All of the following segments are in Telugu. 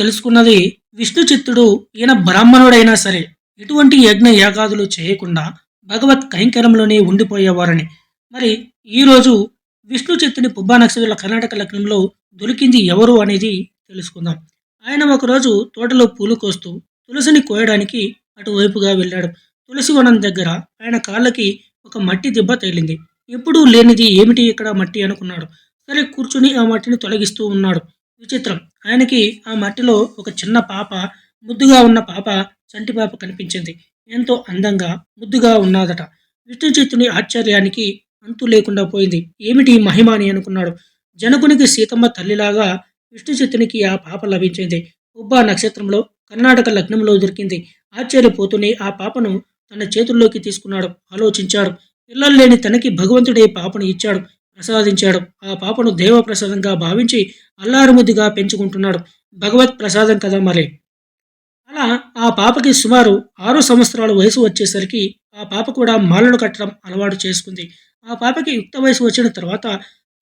తెలుసుకున్నది విష్ణు చిత్తుడు ఈయన బ్రాహ్మణుడైనా సరే. ఎటువంటి యజ్ఞ యాగాదులు చేయకుండా భగవత్ కైంకర్యంలోనే ఉండిపోయేవారని. మరి ఈరోజు విష్ణు చిత్తుని పుబ్బా నక్షత్రుల కర్ణాటక లగ్నంలో దొరికింది ఎవరు అనేది తెలుసుకుందాం. ఆయన ఒకరోజు తోటలో పూలు కోస్తూ తులసిని కోయడానికి అటువైపుగా వెళ్ళాడు. తులసి వనం దగ్గర ఆయన కాళ్ళకి ఒక మట్టి దెబ్బ తగిలింది. ఎప్పుడూ లేనిది ఏమిటి ఇక్కడ మట్టి అనుకున్నాడు. సరే కూర్చుని ఆ మట్టిని తొలగిస్తూ ఉన్నాడు. విచిత్రం. ఆయనకి ఆ మట్టిలో ఒక చిన్న పాప ముద్దుగా ఉన్న పాప చంటి పాప కనిపించింది. ఎంతో అందంగా ముద్దుగా ఉన్నదట. విష్ణు ఆశ్చర్యానికి అంతు లేకుండా పోయింది. ఏమిటి మహిమ అని అనుకున్నాడు. జనకునికి సీతమ్మ తల్లిలాగా విష్ణుచిత్తునికి ఆ పాప లభించింది. ఉబ్బా నక్షత్రంలో కర్ణాటక లగ్నంలో దొరికింది. ఆశ్చర్యపోతూనే ఆ పాపను తన చేతుల్లోకి తీసుకున్నాడు. ఆలోచించాడు. పిల్లలు లేని తనకి భగవంతుడే పాపను ఇచ్చాడు. ప్రసాదించాడు. ఆ పాపను దేవ ప్రసాదంగా భావించి అల్లారుముద్దుగా పెంచుకుంటున్నాడు. భగవత్ ప్రసాదం కదా మరి. అలా ఆ పాపకి సుమారు ఆరు సంవత్సరాల వయసు వచ్చేసరికి ఆ పాప కూడా మాలను కట్టడం అలవాటు చేసుకుంది. ఆ పాపకి యుక్త వయసు వచ్చిన తర్వాత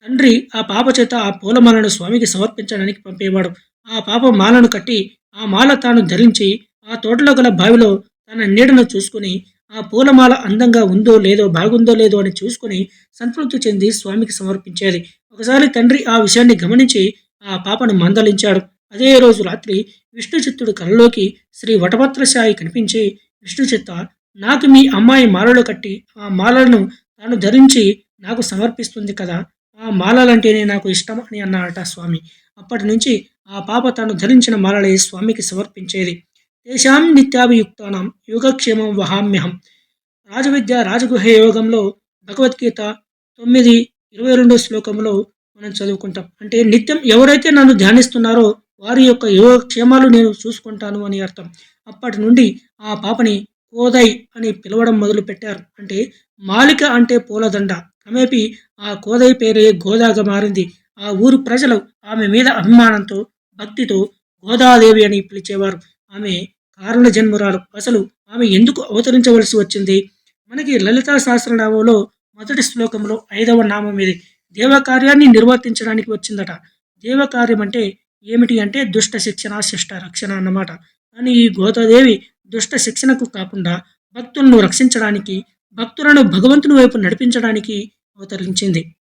తండ్రి ఆ పాప చేత ఆ పూలమాలను స్వామికి సమర్పించడానికి పంపేవాడు. ఆ పాప మాలను కట్టి ఆ మాల తాను ధరించి ఆ తోటలో గల బావిలో తన నీడను చూసుకుని ఆ పూలమాల అందంగా ఉందో లేదో బాగుందో లేదో అని చూసుకుని సంతృప్తి చెంది స్వామికి సమర్పించేది. ఒకసారి తండ్రి ఆ విషయాన్ని గమనించి ఆ పాపను మందలించాడు. అదే రోజు రాత్రి విష్ణు చిత్తుడు కలలోకి శ్రీ వటభద్రశాయి కనిపించి విష్ణు చిత్త నాకు మీ అమ్మాయి మాలలు కట్టి ఆ మాలలను తాను ధరించి నాకు సమర్పిస్తుంది కదా ఆ మాలలంటేనే నాకు ఇష్టం అని అన్నాడట స్వామి. అప్పటి నుంచి ఆ పాప తాను ధరించిన మాలలే స్వామికి సమర్పించేది. తేషాం నిత్యాభియుక్తానం యోగక్షేమం వహామ్యహం రాజవిద్య రాజగుహ యోగంలో భగవద్గీత తొమ్మిది ఇరవై రెండో శ్లోకంలో మనం చదువుకుంటాం। అంటే నిత్యం ఎవరైతే నన్ను ధ్యానిస్తున్నారో వారి యొక్క యోగక్షేమాలు నేను చూసుకుంటాను అని అర్థం। అప్పటి నుండి ఆ పాపని కోదై అని పిలవడం మొదలు పెట్టారు అంటే మాలిక అంటే పూలదండ। క్రమేపీ ఆ కోదై పేరే గోదాగా మారింది। ఆ ఊరు ప్రజలు ఆమె మీద అభిమానంతో భక్తితో గోదాదేవి అని పిలిచేవారు। ఆమె కారణ జన్మురాలు. అసలు ఆమె ఎందుకు అవతరించవలసి వచ్చింది? మనకి లలితా సహస్రనామంలో మొదటి శ్లోకంలో ఐదవ నామం ఇది దేవకార్యాన్ని నిర్వర్తించడానికి వచ్చిందట. దేవకార్యం అంటే ఏమిటి అంటే దుష్ట శిక్షణ శిష్ట రక్షణ అన్నమాట. కానీ ఈ గోదాదేవి దుష్ట శిక్షణకు కాకుండా భక్తులను రక్షించడానికి భక్తులను భగవంతుని వైపు నడిపించడానికి అవతరించింది.